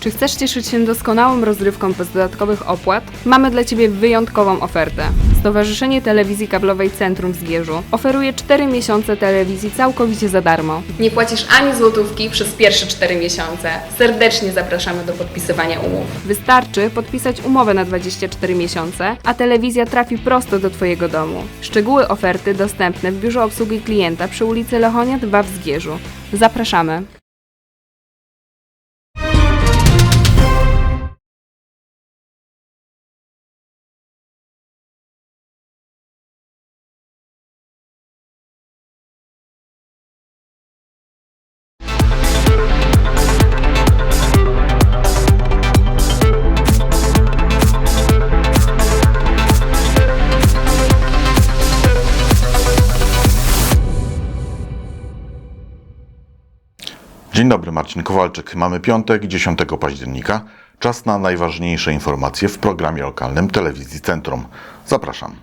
Czy chcesz cieszyć się doskonałą rozrywką bez dodatkowych opłat? Mamy dla Ciebie wyjątkową ofertę. Stowarzyszenie Telewizji Kablowej Centrum w Zgierzu oferuje 4 miesiące telewizji całkowicie za darmo. Nie płacisz ani złotówki przez pierwsze 4 miesiące. Serdecznie zapraszamy do podpisywania umów. Wystarczy podpisać umowę na 24 miesiące, a telewizja trafi prosto do Twojego domu. Szczegóły oferty dostępne w biurze obsługi klienta przy ulicy Lechonia 2 w Zgierzu. Zapraszamy. Dzień dobry, Marcin Kowalczyk. Mamy piątek, 10 października. Czas na najważniejsze informacje w programie lokalnym Telewizji Centrum. Zapraszam.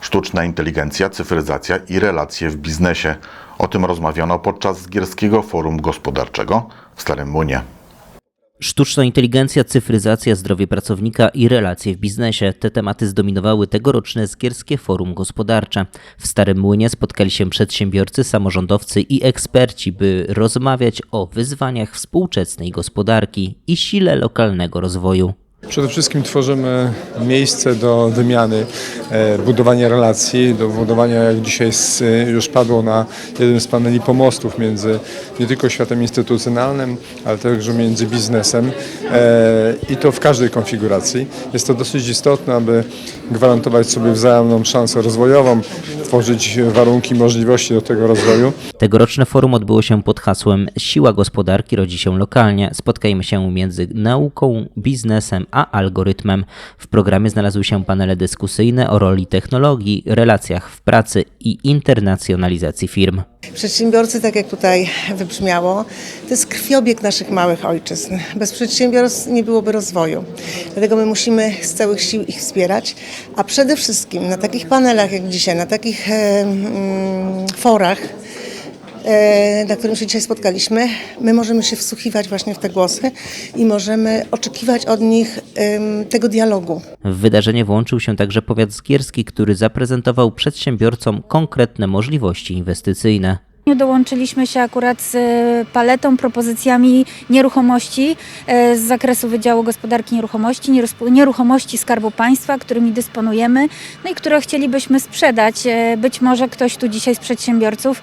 Sztuczna inteligencja, cyfryzacja i relacje w biznesie. O tym rozmawiano podczas Zgierskiego Forum Gospodarczego w Starym Młynie. Sztuczna inteligencja, cyfryzacja, zdrowie pracownika i relacje w biznesie. Te tematy zdominowały tegoroczne Zgierskie Forum Gospodarcze. W Starym Młynie spotkali się przedsiębiorcy, samorządowcy i eksperci, by rozmawiać o wyzwaniach współczesnej gospodarki i sile lokalnego rozwoju. Przede wszystkim tworzymy miejsce do wymiany, e, budowania relacji, do budowania, jak dzisiaj s- już padło na jednym z paneli pomostów między nie tylko światem instytucjonalnym, ale także między biznesem e, i to w każdej konfiguracji. Jest to dosyć istotne, aby gwarantować sobie wzajemną szansę rozwojową, tworzyć warunki, możliwości do tego rozwoju. Tegoroczne forum odbyło się pod hasłem Siła gospodarki rodzi się lokalnie. Spotkajmy się między nauką, biznesem a algorytmem. W programie znalazły się panele dyskusyjne o roli technologii, relacjach w pracy i internacjonalizacji firm. Przedsiębiorcy, tak jak tutaj wybrzmiało, to jest krwiobieg naszych małych ojczyzn. Bez przedsiębiorstw nie byłoby rozwoju. Dlatego my musimy z całych sił ich wspierać, a przede wszystkim na takich panelach jak dzisiaj, na takich mm, forach, na którym się dzisiaj spotkaliśmy, my możemy się wsłuchiwać właśnie w te głosy i możemy oczekiwać od nich tego dialogu. W wydarzenie włączył się także powiat zgierski, który zaprezentował przedsiębiorcom konkretne możliwości inwestycyjne. Dołączyliśmy się akurat z e, paletą, propozycjami nieruchomości e, z zakresu Wydziału Gospodarki Nieruchomości, nieruchomości Skarbu Państwa, którymi dysponujemy, no i które chcielibyśmy sprzedać. E, Być może ktoś tu dzisiaj z przedsiębiorców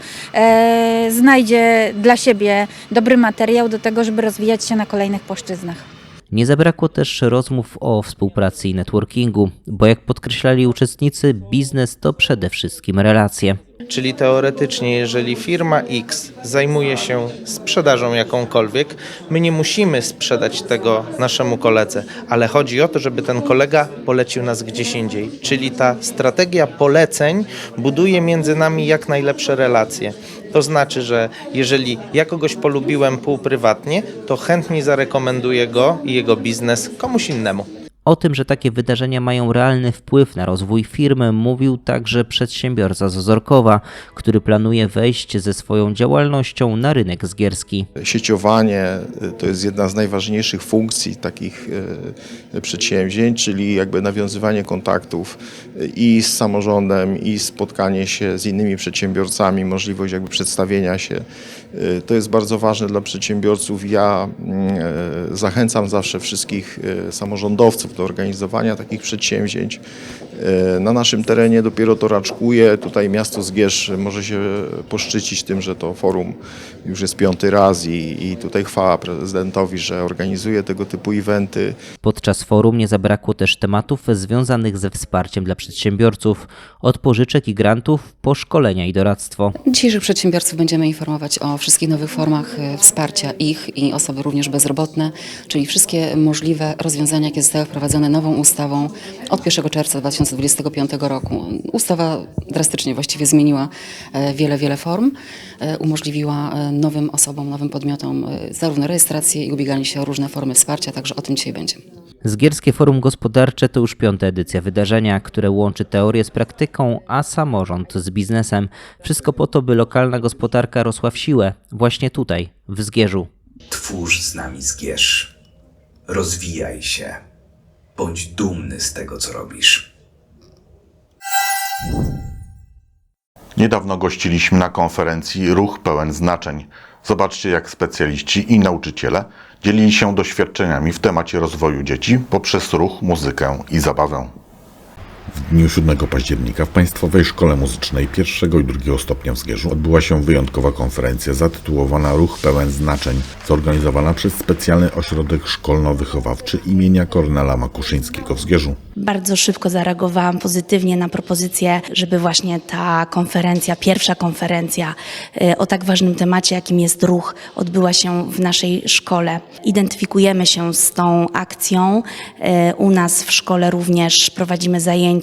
znajdzie dla siebie dobry materiał do tego, żeby rozwijać się na kolejnych płaszczyznach. Nie zabrakło też rozmów o współpracy i networkingu, bo jak podkreślali uczestnicy, biznes to przede wszystkim relacje. Czyli teoretycznie, jeżeli firma X zajmuje się sprzedażą jakąkolwiek, my nie musimy sprzedać tego naszemu koledze, ale chodzi o to, żeby ten kolega polecił nas gdzieś indziej. Czyli ta strategia poleceń buduje między nami jak najlepsze relacje. To znaczy, że jeżeli ja kogoś polubiłem półprywatnie, to chętnie zarekomenduję go i jego biznes komuś innemu. O tym, że takie wydarzenia mają realny wpływ na rozwój firmy, mówił także przedsiębiorca z Ozorkowa, który planuje wejść ze swoją działalnością na rynek zgierski. Sieciowanie y, to jest jedna z najważniejszych funkcji takich y, przedsięwzięć, czyli jakby nawiązywanie kontaktów y, i z samorządem, i spotkanie się z innymi przedsiębiorcami, możliwość jakby przedstawienia się. To jest bardzo ważne dla przedsiębiorców. Ja y, zachęcam zawsze wszystkich samorządowców do organizowania takich przedsięwzięć. Y, Na naszym terenie dopiero to raczkuje. Tutaj miasto Zgierz może się poszczycić tym, że to forum już jest piąty raz i, i tutaj chwała prezydentowi, że organizuje tego typu eventy. Podczas forum nie zabrakło też tematów związanych ze wsparciem dla przedsiębiorców, od pożyczek i grantów po szkolenia i doradztwo. Dzisiejszych przedsiębiorców będziemy informować o wszystkich nowych formach e, wsparcia ich i osoby również bezrobotne, czyli wszystkie możliwe rozwiązania, jakie zostały wprowadzone nową ustawą od 1 czerwca 2025 roku. Ustawa drastycznie właściwie zmieniła e, wiele, wiele form, e, umożliwiła e, nowym osobom, nowym podmiotom zarówno rejestrację i ubieganie się o różne formy wsparcia, także o tym dzisiaj będzie. Zgierskie Forum Gospodarcze to już piąta edycja wydarzenia, które łączy teorię z praktyką, a samorząd z biznesem. Wszystko po to, by lokalna gospodarka rosła w siłę, właśnie tutaj, w Zgierzu. Twórz z nami Zgierz. Rozwijaj się. Bądź dumny z tego, co robisz. Niedawno gościliśmy na konferencji Ruch pełen znaczeń. Zobaczcie, jak specjaliści i nauczyciele dzielili się doświadczeniami w temacie rozwoju dzieci poprzez ruch, muzykę i zabawę. W dniu 7 października w Państwowej Szkole Muzycznej pierwszego i drugiego stopnia w Zgierzu odbyła się wyjątkowa konferencja zatytułowana Ruch pełen znaczeń, zorganizowana przez specjalny ośrodek szkolno-wychowawczy imienia Kornela Makuszyńskiego w Zgierzu. Bardzo szybko zareagowałam pozytywnie na propozycję, żeby właśnie ta konferencja, pierwsza konferencja y, o tak ważnym temacie, jakim jest ruch, odbyła się w naszej szkole. Identyfikujemy się z tą akcją. Y, U nas w szkole również prowadzimy zajęcia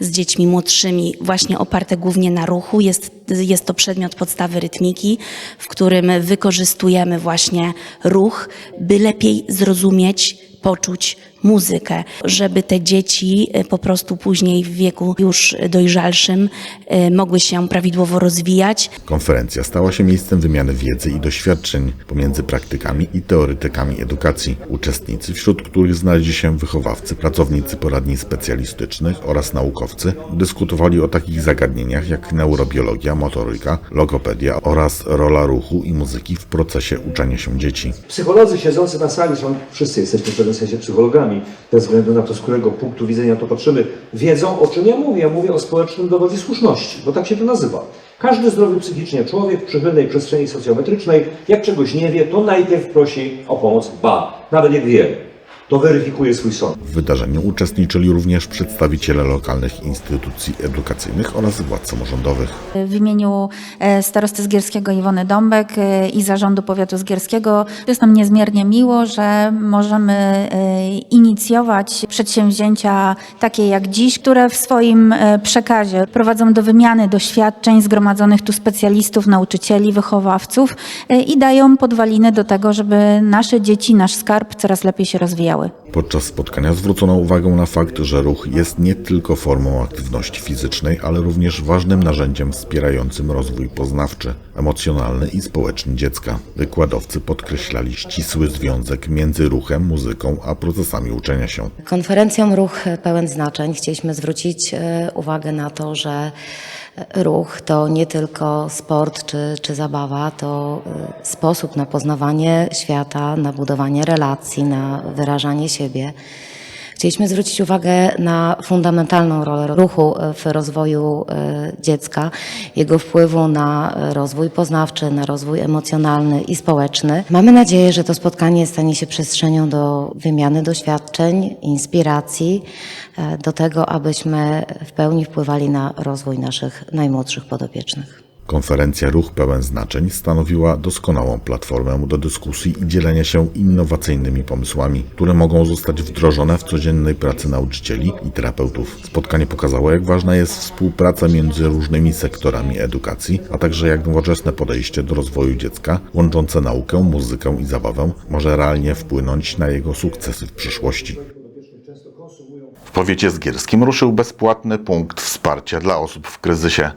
z dziećmi młodszymi, właśnie oparte głównie na ruchu. Jest, jest to przedmiot podstawy rytmiki, w którym wykorzystujemy właśnie ruch, by lepiej zrozumieć, poczuć muzykę, żeby te dzieci e, po prostu później w wieku już dojrzalszym e, mogły się prawidłowo rozwijać. Konferencja stała się miejscem wymiany wiedzy i doświadczeń pomiędzy praktykami i teoretykami edukacji. Uczestnicy, wśród których znaleźli się wychowawcy, pracownicy poradni specjalistycznych oraz naukowcy, dyskutowali o takich zagadnieniach jak neurobiologia, motoryka, logopedia oraz rola ruchu i muzyki w procesie uczenia się dzieci. Psycholodzy siedzący na sali, są, wszyscy jesteśmy w pewnym sensie psychologami, bez względu na to, z którego punktu widzenia to patrzymy, wiedzą o czym ja mówię. Ja mówię o społecznym dowodzie słuszności, bo tak się to nazywa. Każdy zdrowy psychicznie człowiek w przychylnej przestrzeni socjometrycznej, jak czegoś nie wie, to najpierw prosi o pomoc, ba, nawet jak wie, to weryfikuje swój sąd. W wydarzeniu uczestniczyli również przedstawiciele lokalnych instytucji edukacyjnych oraz władz samorządowych. W imieniu e, starosty Zgierskiego Iwony Dąbek e, i zarządu powiatu zgierskiego jest nam niezmiernie miło, że możemy e, inicjować przedsięwzięcia takie jak dziś, które w swoim przekazie prowadzą do wymiany doświadczeń zgromadzonych tu specjalistów, nauczycieli, wychowawców i dają podwaliny do tego, żeby nasze dzieci, nasz skarb coraz lepiej się rozwijały. power. Podczas spotkania zwrócono uwagę na fakt, że ruch jest nie tylko formą aktywności fizycznej, ale również ważnym narzędziem wspierającym rozwój poznawczy, emocjonalny i społeczny dziecka. Wykładowcy podkreślali ścisły związek między ruchem, muzyką a procesami uczenia się. Konferencją Ruch Pełen Znaczeń chcieliśmy zwrócić e, uwagę na to, że e, ruch to nie tylko sport czy, czy zabawa, to e, sposób na poznawanie świata, na budowanie relacji, na wyrażanie siebie. Chcieliśmy zwrócić uwagę na fundamentalną rolę ruchu w rozwoju e, dziecka, jego wpływu na e, rozwój poznawczy, na rozwój emocjonalny i społeczny. Mamy nadzieję, że to spotkanie stanie się przestrzenią do wymiany doświadczeń, inspiracji, e, do tego, abyśmy w pełni wpływali na rozwój naszych najmłodszych podopiecznych. Konferencja Ruch Pełen Znaczeń stanowiła doskonałą platformę do dyskusji i dzielenia się innowacyjnymi pomysłami, które mogą zostać wdrożone w codziennej pracy nauczycieli i terapeutów. Spotkanie pokazało, jak ważna jest współpraca między różnymi sektorami edukacji, a także jak nowoczesne podejście do rozwoju dziecka, łączące naukę, muzykę i zabawę, może realnie wpłynąć na jego sukcesy w przyszłości. W powiecie zgierskim ruszył bezpłatny punkt wsparcia dla osób w kryzysie.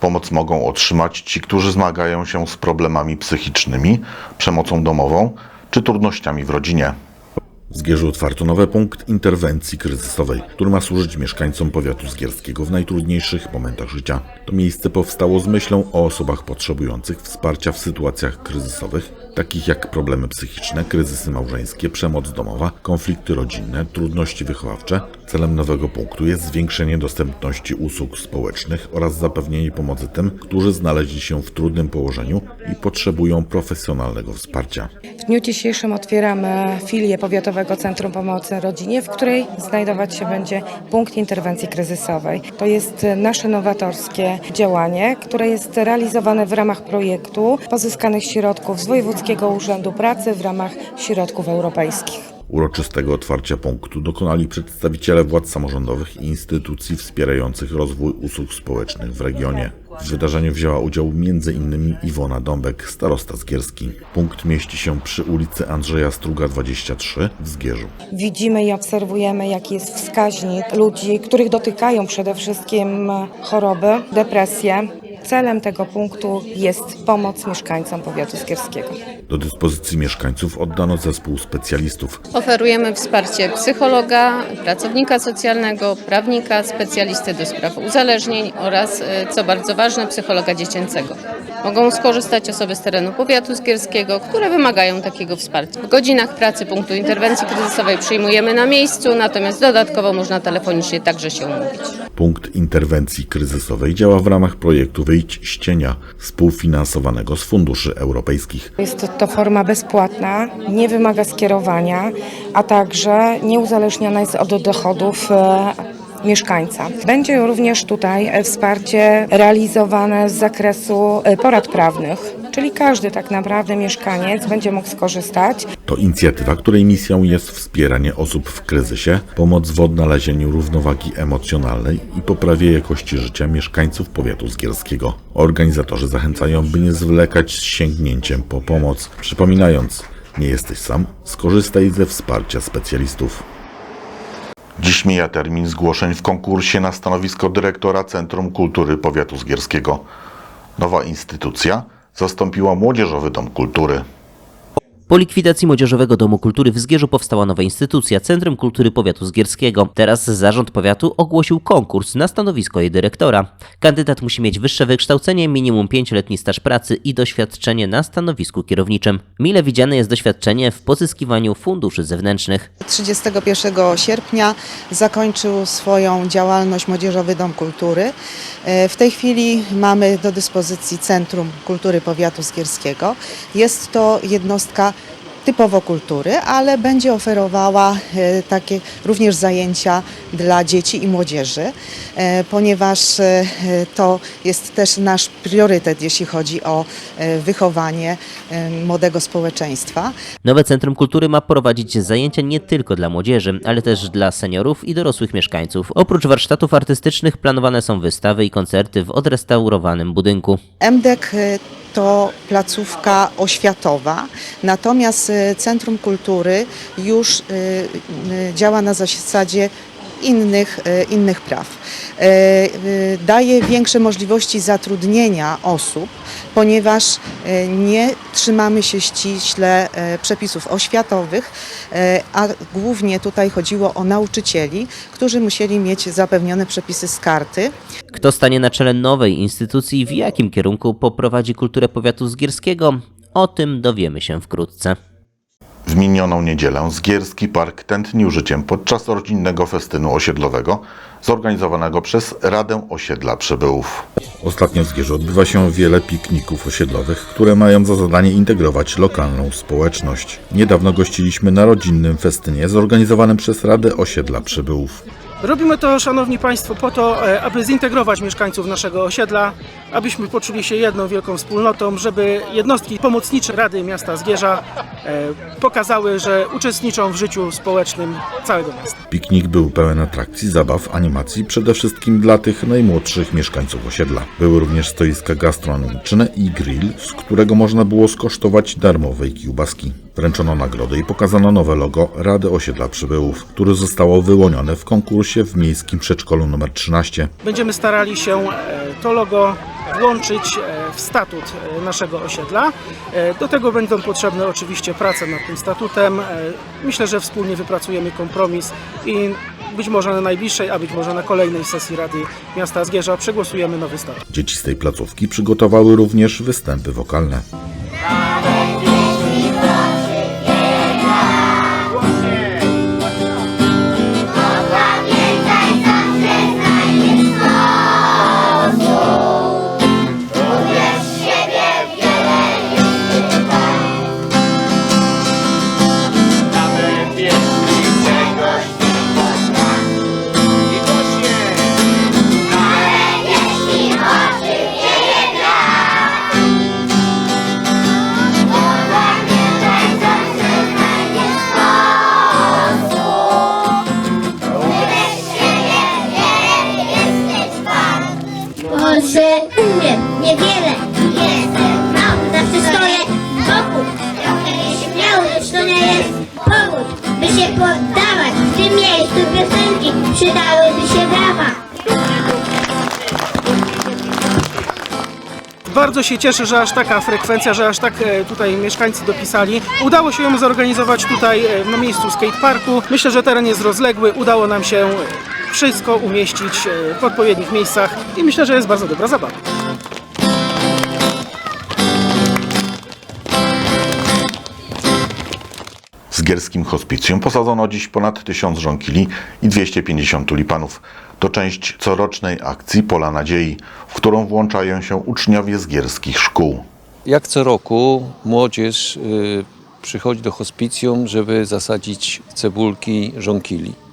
Pomoc mogą otrzymać ci, którzy zmagają się z problemami psychicznymi, przemocą domową czy trudnościami w rodzinie. W Zgierzu otwarto nowy punkt interwencji kryzysowej, który ma służyć mieszkańcom powiatu zgierskiego w najtrudniejszych momentach życia. To miejsce powstało z myślą o osobach potrzebujących wsparcia w sytuacjach kryzysowych, takich jak problemy psychiczne, kryzysy małżeńskie, przemoc domowa, konflikty rodzinne, trudności wychowawcze. Celem nowego punktu jest zwiększenie dostępności usług społecznych oraz zapewnienie pomocy tym, którzy znaleźli się w trudnym położeniu i potrzebują profesjonalnego wsparcia. W dniu dzisiejszym otwieramy filię Powiatowego Centrum Pomocy Rodzinie, w której znajdować się będzie punkt interwencji kryzysowej. To jest nasze nowatorskie działanie, które jest realizowane w ramach projektu pozyskanych środków z Wojewódzkiego Urzędu Pracy w ramach środków europejskich. Uroczystego otwarcia punktu dokonali przedstawiciele władz samorządowych i instytucji wspierających rozwój usług społecznych w regionie. W wydarzeniu wzięła udział m.in. Iwona Dąbek, starosta zgierski. Punkt mieści się przy ulicy Andrzeja Struga 23 w Zgierzu. Widzimy i obserwujemy, jaki jest wskaźnik ludzi, których dotykają przede wszystkim choroby, depresje. Celem tego punktu jest pomoc mieszkańcom powiatu skierskiego. Do dyspozycji mieszkańców oddano zespół specjalistów. Oferujemy wsparcie psychologa, pracownika socjalnego, prawnika, specjalisty do spraw uzależnień oraz, e, co bardzo ważne, psychologa dziecięcego. Mogą skorzystać osoby z terenu powiatu skierskiego, które wymagają takiego wsparcia. W godzinach pracy punktu interwencji kryzysowej przyjmujemy na miejscu, natomiast dodatkowo można telefonicznie także się umówić. Punkt interwencji kryzysowej działa w ramach projektu Wyjdź z cienia, współfinansowanego z funduszy europejskich. Jest to forma bezpłatna, nie wymaga skierowania, a także nieuzależniona jest od dochodów e, mieszkańca. Będzie również tutaj e, wsparcie realizowane z zakresu e, porad prawnych, czyli każdy tak naprawdę mieszkaniec będzie mógł skorzystać. To inicjatywa, której misją jest wspieranie osób w kryzysie, pomoc w odnalezieniu równowagi emocjonalnej i poprawie jakości życia mieszkańców powiatu zgierskiego. Organizatorzy zachęcają, by nie zwlekać z sięgnięciem po pomoc, przypominając, nie jesteś sam, skorzystaj ze wsparcia specjalistów. Dziś mija termin zgłoszeń w konkursie na stanowisko dyrektora Centrum Kultury Powiatu Zgierskiego. Nowa instytucja zastąpiła Młodzieżowy Dom Kultury. Po likwidacji Młodzieżowego Domu Kultury w Zgierzu powstała nowa instytucja, Centrum Kultury Powiatu Zgierskiego. Teraz Zarząd Powiatu ogłosił konkurs na stanowisko jej dyrektora. Kandydat musi mieć wyższe wykształcenie, minimum 5-letni staż pracy i doświadczenie na stanowisku kierowniczym. Mile widziane jest doświadczenie w pozyskiwaniu funduszy zewnętrznych. 31 sierpnia zakończył swoją działalność Młodzieżowy Dom Kultury. E, W tej chwili mamy do dyspozycji Centrum Kultury Powiatu Skierskiego. Jest to jednostka typowo kultury, ale będzie oferowała e, takie również zajęcia dla dzieci i młodzieży, e, ponieważ e, to jest też nasz priorytet, jeśli chodzi o wychowanie młodego społeczeństwa. Nowe Centrum Kultury ma prowadzić zajęcia nie tylko dla młodzieży, ale też dla seniorów i dorosłych mieszkańców. Oprócz warsztatów artystycznych planowane są wystawy i koncerty w odrestaurowanym budynku. MDEK y, to placówka oświatowa, natomiast y, Centrum Kultury już y, y, działa na zasadzie innych, y, innych praw. Y, y, Daje większe możliwości zatrudnienia osób, ponieważ nie trzymamy się ściśle przepisów oświatowych, a głównie tutaj chodziło o nauczycieli, którzy musieli mieć zapewnione przepisy z karty. Kto stanie na czele nowej instytucji i w jakim kierunku poprowadzi kulturę powiatu zgierskiego? O tym dowiemy się wkrótce. W minioną niedzielę Zgierski Park tętnił życiem podczas rodzinnego festynu osiedlowego zorganizowanego przez Radę Osiedla Przybyłów. Ostatnio w Zgierzu odbywa się wiele pikników osiedlowych, które mają za zadanie integrować lokalną społeczność. Niedawno gościliśmy na rodzinnym festynie zorganizowanym przez Radę Osiedla Przybyłów. Robimy to, szanowni państwo, po to, e, aby zintegrować mieszkańców naszego osiedla, abyśmy poczuli się jedną wielką wspólnotą, żeby jednostki pomocnicze Rady Miasta Zgierza e, pokazały, że uczestniczą w życiu społecznym całego miasta. Piknik był pełen atrakcji, zabaw, animacji, przede wszystkim dla tych najmłodszych mieszkańców osiedla. Były również stoiska gastronomiczne i grill, z którego można było skosztować darmowej kiełbaski. Wręczono nagrody i pokazano nowe logo Rady Osiedla Przybyłów, które zostało wyłonione w konkursie w miejskim przedszkolu nr 13. Będziemy starali się e, to logo włączyć e, w statut e, naszego osiedla. Do tego będą potrzebne oczywiście prace nad tym statutem. Myślę, że wspólnie wypracujemy kompromis i być może na najbliższej, a być może na kolejnej sesji Rady Miasta Zgierza przegłosujemy nowy statut. Dzieci z tej placówki przygotowały również występy wokalne. że umiem niewiele. Jestem mały, zawsze stoję wokół. Śmiały, lecz to nie jest powód, by się poddawać. W tym miejscu piosenki przydałyby się brawa. bardzo się cieszę, że aż taka frekwencja, że aż tak e, tutaj mieszkańcy dopisali. Udało się ją zorganizować tutaj e, na miejscu skateparku. Myślę, że teren jest rozległy, udało nam się e, wszystko umieścić e, w odpowiednich miejscach i myślę, że jest bardzo dobra zabawa. W Zgierskim Hospicjum posadzono dziś ponad 1000 żonkili i 250 tulipanów. To część corocznej akcji Pola Nadziei, w którą włączają się uczniowie zgierskich szkół. Jak co roku młodzież y, przychodzi do hospicjum, żeby zasadzić cebulki żonkili.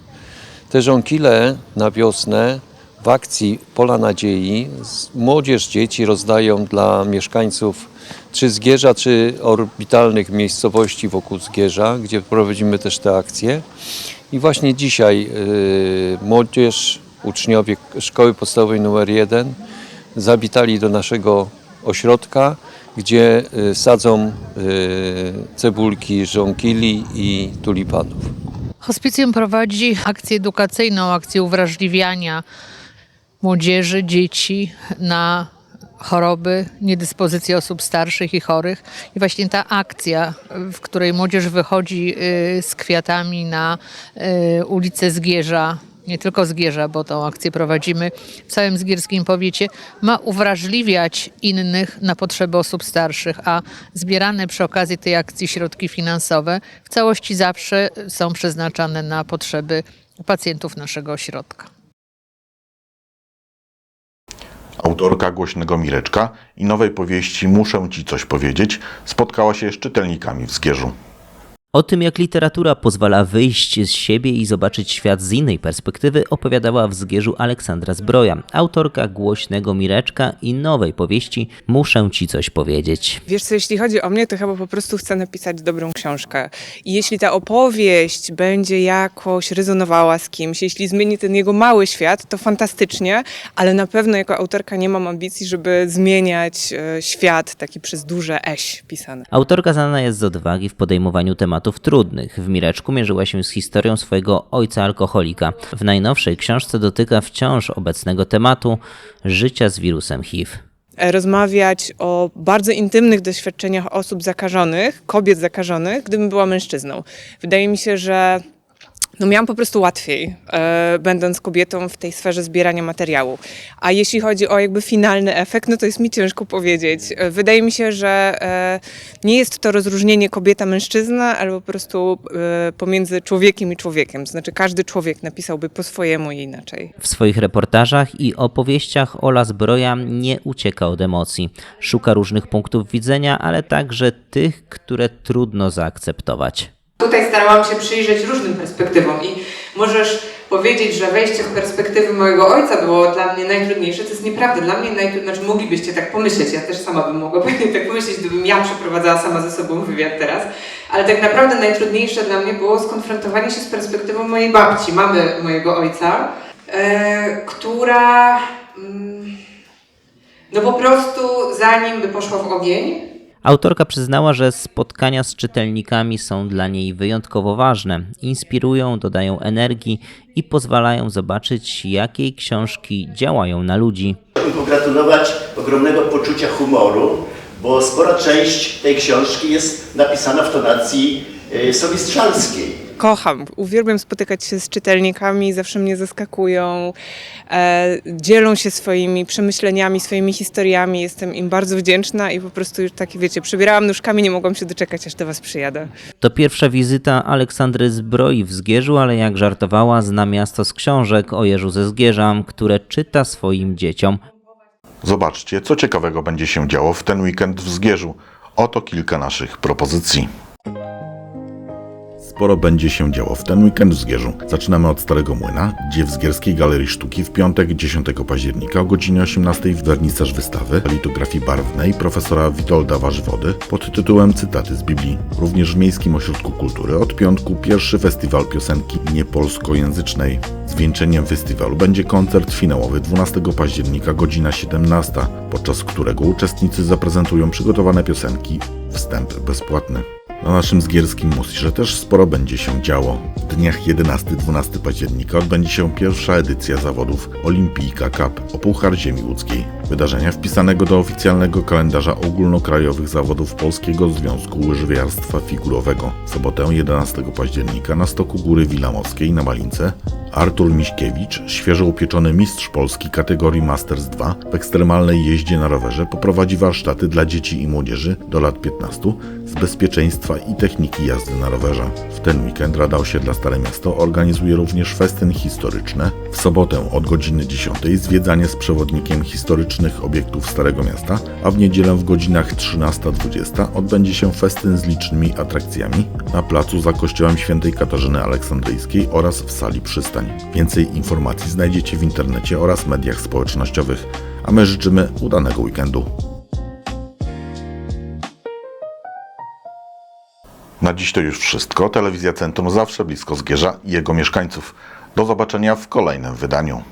Te żonkile na wiosnę w akcji Pola Nadziei młodzież, dzieci rozdają dla mieszkańców czy Zgierza, czy orbitalnych miejscowości wokół Zgierza, gdzie prowadzimy też te akcje. I właśnie dzisiaj y, młodzież, uczniowie Szkoły Podstawowej nr 1 zawitali do naszego ośrodka, gdzie y, sadzą y, cebulki żonkili i tulipanów. Hospicjum prowadzi akcję edukacyjną, akcję uwrażliwiania młodzieży, dzieci na choroby, niedyspozycje osób starszych i chorych. I właśnie ta akcja, w której młodzież wychodzi y, z kwiatami na y, ulicę Zgierza, nie tylko Zgierza, bo tą akcję prowadzimy w całym Zgierskim Powiecie, ma uwrażliwiać innych na potrzeby osób starszych, a zbierane przy okazji tej akcji środki finansowe w całości zawsze są przeznaczane na potrzeby pacjentów naszego ośrodka. Autorka głośnego Mireczka i nowej powieści Muszę Ci coś powiedzieć spotkała się z czytelnikami w Zgierzu. O tym, jak literatura pozwala wyjść z siebie i zobaczyć świat z innej perspektywy, opowiadała w Zgierzu Aleksandra Zbroja, autorka głośnego Mireczka i nowej powieści Muszę Ci coś powiedzieć. Wiesz co, jeśli chodzi o mnie, to chyba po prostu chcę napisać dobrą książkę. I jeśli ta opowieść będzie jakoś rezonowała z kimś, jeśli zmieni ten jego mały świat, to fantastycznie, ale na pewno jako autorka nie mam ambicji, żeby zmieniać e, świat taki przez duże eś pisane. Autorka znana jest z odwagi w podejmowaniu tematów trudnych. W Mireczku mierzyła się z historią swojego ojca alkoholika. W najnowszej książce dotyka wciąż obecnego tematu życia z wirusem HIV. E, Rozmawiać o bardzo intymnych doświadczeniach osób zakażonych, kobiet zakażonych, gdybym była mężczyzną. Wydaje mi się, że no miałam po prostu łatwiej, e, będąc kobietą w tej sferze zbierania materiału. A jeśli chodzi o jakby finalny efekt, no to jest mi ciężko powiedzieć. E, Wydaje mi się, że e, nie jest to rozróżnienie kobieta-mężczyzna, ale po prostu e, pomiędzy człowiekiem i człowiekiem. Znaczy każdy człowiek napisałby po swojemu i inaczej. W swoich reportażach i opowieściach Ola Zbroja nie ucieka od emocji. Szuka różnych punktów widzenia, ale także tych, które trudno zaakceptować. Tutaj starałam się przyjrzeć różnym perspektywom i możesz powiedzieć, że wejście w perspektywy mojego ojca było dla mnie najtrudniejsze. To jest nieprawda. Dla mnie najtrudniejsze, znaczy moglibyście tak pomyśleć, ja też sama bym mogła tak pomyśleć, gdybym ja przeprowadzała sama ze sobą wywiad teraz. Ale tak naprawdę najtrudniejsze dla mnie było skonfrontowanie się z perspektywą mojej babci, mamy mojego ojca, e, która mm, no po prostu zanim by poszła w ogień, Autorka przyznała, że spotkania z czytelnikami są dla niej wyjątkowo ważne. Inspirują, dodają energii i pozwalają zobaczyć, jakie książki działają na ludzi. Chciałbym pogratulować ogromnego poczucia humoru, bo spora część tej książki jest napisana w tonacji y, solistrzalskiej. Kocham, uwielbiam spotykać się z czytelnikami, zawsze mnie zaskakują, e, dzielą się swoimi przemyśleniami, swoimi historiami. Jestem im bardzo wdzięczna i po prostu już takie, wiecie, przebierałam nóżkami, nie mogłam się doczekać, aż do Was przyjadę. To pierwsza wizyta Aleksandry Zbroi w Zgierzu, ale jak żartowała, zna miasto z książek o Jeżu ze Zgierza, które czyta swoim dzieciom. Zobaczcie, co ciekawego będzie się działo w ten weekend w Zgierzu. Oto kilka naszych propozycji. Sporo będzie się działo w ten weekend w Zgierzu. Zaczynamy od Starego Młyna, gdzie w Zgierskiej Galerii Sztuki w piątek 10 października o godzinie 18 wernisaż wystawy litografii barwnej profesora Witolda Warzywody pod tytułem Cytaty z Biblii. Również w Miejskim Ośrodku Kultury od piątku pierwszy festiwal piosenki niepolskojęzycznej. Zwieńczeniem festiwalu będzie koncert finałowy 12 października godzina 17, podczas którego uczestnicy zaprezentują przygotowane piosenki, wstęp bezpłatny. Na naszym zgierskim Musirze też sporo będzie się działo. W dniach 11-12 października odbędzie się pierwsza edycja zawodów Olimpijka Cup o Puchar Ziemi Łódzkiej. Wydarzenia wpisanego do oficjalnego kalendarza ogólnokrajowych zawodów Polskiego Związku Łyżwiarstwa Figurowego. W sobotę 11 października na stoku Góry Wilamowskiej na Malince Artur Miśkiewicz, świeżo upieczony mistrz Polski kategorii Masters 2 w ekstremalnej jeździe na rowerze poprowadzi warsztaty dla dzieci i młodzieży do lat 15 z bezpieczeństwa i techniki jazdy na rowerze. W ten weekend Rada Osiedla Stare Miasto organizuje również festyn historyczny. W sobotę od godziny 10 zwiedzanie z przewodnikiem obiektów Starego Miasta, a w niedzielę w godzinach 13-20 odbędzie się festyn z licznymi atrakcjami na placu za kościołem świętej Katarzyny Aleksandryjskiej oraz w sali przystań. Więcej informacji znajdziecie w internecie oraz mediach społecznościowych, a my życzymy udanego weekendu. Na dziś to już wszystko. Telewizja Centrum zawsze blisko Zgierza i jego mieszkańców. Do zobaczenia w kolejnym wydaniu.